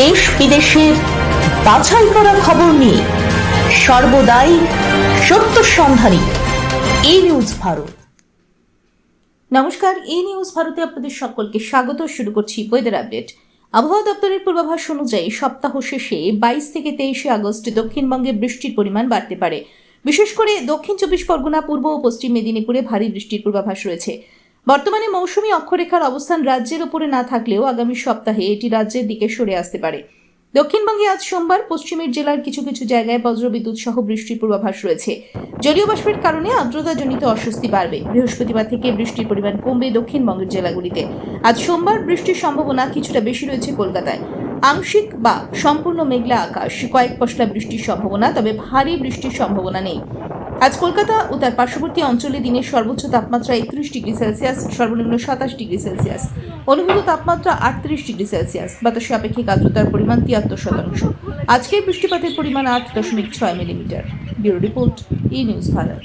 দেশ বিদেশের বাছাই করা খবর নিয়ে সর্বদাই সত্য সন্ধানী এই নিউজ ভারত। নমস্কার, এই নিউজ ভারতে আপনাদের সকলকে স্বাগত। শুরু করছি ওয়েদার আপডেট আবহাওয়া দপ্তরের পূর্বাভাস অনুযায়ী সপ্তাহ শেষে বাইশ থেকে তেইশে আগস্ট দক্ষিণবঙ্গে বৃষ্টির পরিমাণ বাড়তে পারে। বিশেষ করে দক্ষিণ চব্বিশ পরগনা, পূর্ব ও পশ্চিম মেদিনীপুরে ভারী বৃষ্টির পূর্বাভাস রয়েছে। বর্তমানে মৌসুমী অক্ষরেখার অবস্থান রাজ্যের ওপরে না থাকলেও আগামী সপ্তাহে এটি রাজ্যের দিকে সরে আসতে পারে। দক্ষিণবঙ্গে আজ সোমবার পশ্চিমের জেলার কিছু কিছু জায়গায় বজ্রবিদ্যুৎ সহ বৃষ্টির পূর্বাভাস রয়েছে। জলীয় বাষ্পের কারণে আর্দ্রতাজনিত অস্বস্তি বাড়বে। বৃহস্পতিবার থেকে বৃষ্টির পরিমাণ কমবে দক্ষিণবঙ্গের জেলাগুলিতে। আজ সোমবার বৃষ্টির সম্ভাবনা কিছুটা বেশি রয়েছে কলকাতায়। আংশিক বা সম্পূর্ণ মেঘলা আকাশ, কয়েক পশলা বৃষ্টির সম্ভাবনা, তবে ভারী বৃষ্টির সম্ভাবনা নেই। আজ কলকাতা ও তার পার্শ্ববর্তী অঞ্চলে দিনের সর্বোচ্চ তাপমাত্রা একত্রিশ ডিগ্রি সেলসিয়াস, সর্বনিম্ন সাতাশ ডিগ্রি সেলসিয়াস। অনুভূত তাপমাত্রা আটত্রিশ ডিগ্রি সেলসিয়াস। বাতাসে আপেক্ষিক আর্দ্রতার পরিমাণ তিয়াত্তর শতাংশ। আজকের বৃষ্টিপাতের পরিমাণ আট দশমিক ছয় millimetre. Bureau report, E news Bharat.